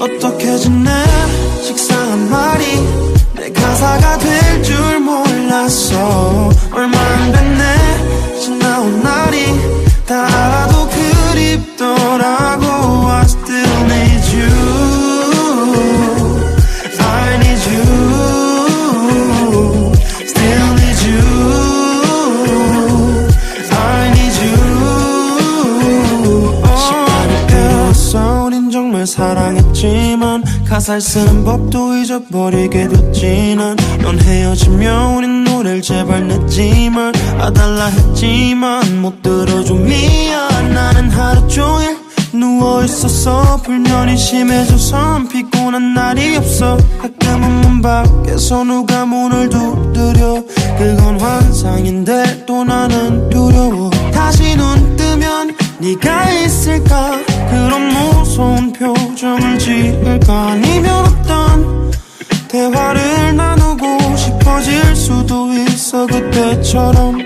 어떻게 지내? 식상한 말이 내 가사가 될 줄 몰랐어. 얼마 안 됐네 사랑했지만 가사를 쓰는 법도 잊어버리게 됐지 난 넌 헤어지면 우린 노래를 제발 냈지만 아달라 했지만 못 들어줘 미안. 나는 하루 종일 누워있었어. 불면이 심해져서 피곤한 날이 없어. 가끔은 문 밖에서 누가 문을 두드려. 그건 환상 정을 지을까 아니면 어떤 대화를 나누고 싶어질 수도 있어. 그때처럼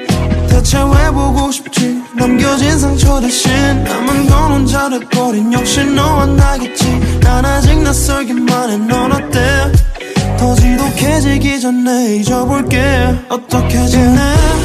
대체 왜 보고 싶지. 남겨진 상처 대신 남은 건 혼자 돼버린 역시 너와 나겠지. 난 아직 낯설기만 해넌 어때? 더 지독해지기 전에 잊어볼게. 어떻게 지내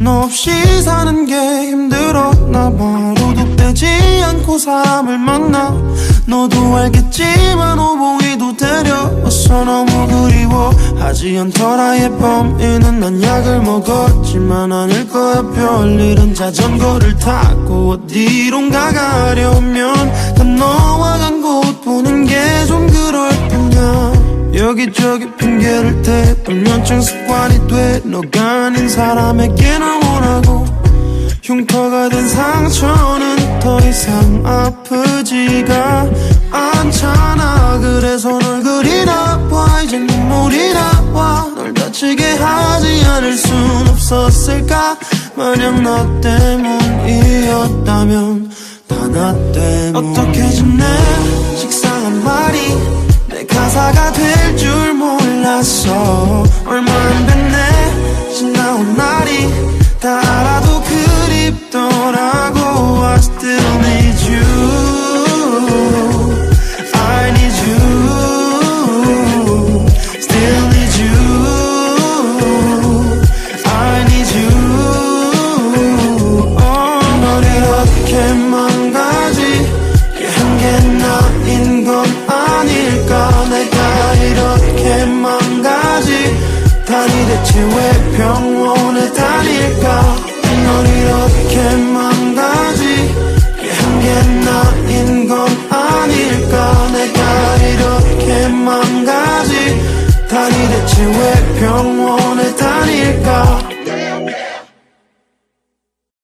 너 없이 사는 게 힘들어. 나봐 도둑되지 않고 사람을 만나. 너도 알겠지만 오봉이도 데려왔어 너무 그리워. 하지 않더라 예범이는 난 약을 먹었지만 아닐 거야. 별일은 자전거를 타고 어디론가 가려면. 단 너와 간 곳 보는 게 좀 그럴 뿐이야. 여기저기 대 불면증 습관이 돼. 너가 아닌 사람에게 널 원하고 흉터가 된 상처는 더 이상 아프지가 않잖아. 그래서 널 그리 나와 이제 눈물이 나와. 널 다치게 하지 않을 순 없었을까? 만약 나 때문이었다면 다 나 때문 어떻게 지내? 식상한 말이 내 가사가 될 줄 몰 랐어 얼마 안 됐네 지나온 날이 다 알아도 그립더라고 I still need you I need you Still need you I need you oh, 널 이렇게 망 도대체 왜 병원에 다닐까? 넌 이렇게 만나지. 한게 나인 건 아닐까? 내가 이렇게 망가지. 다 이대체 왜 병원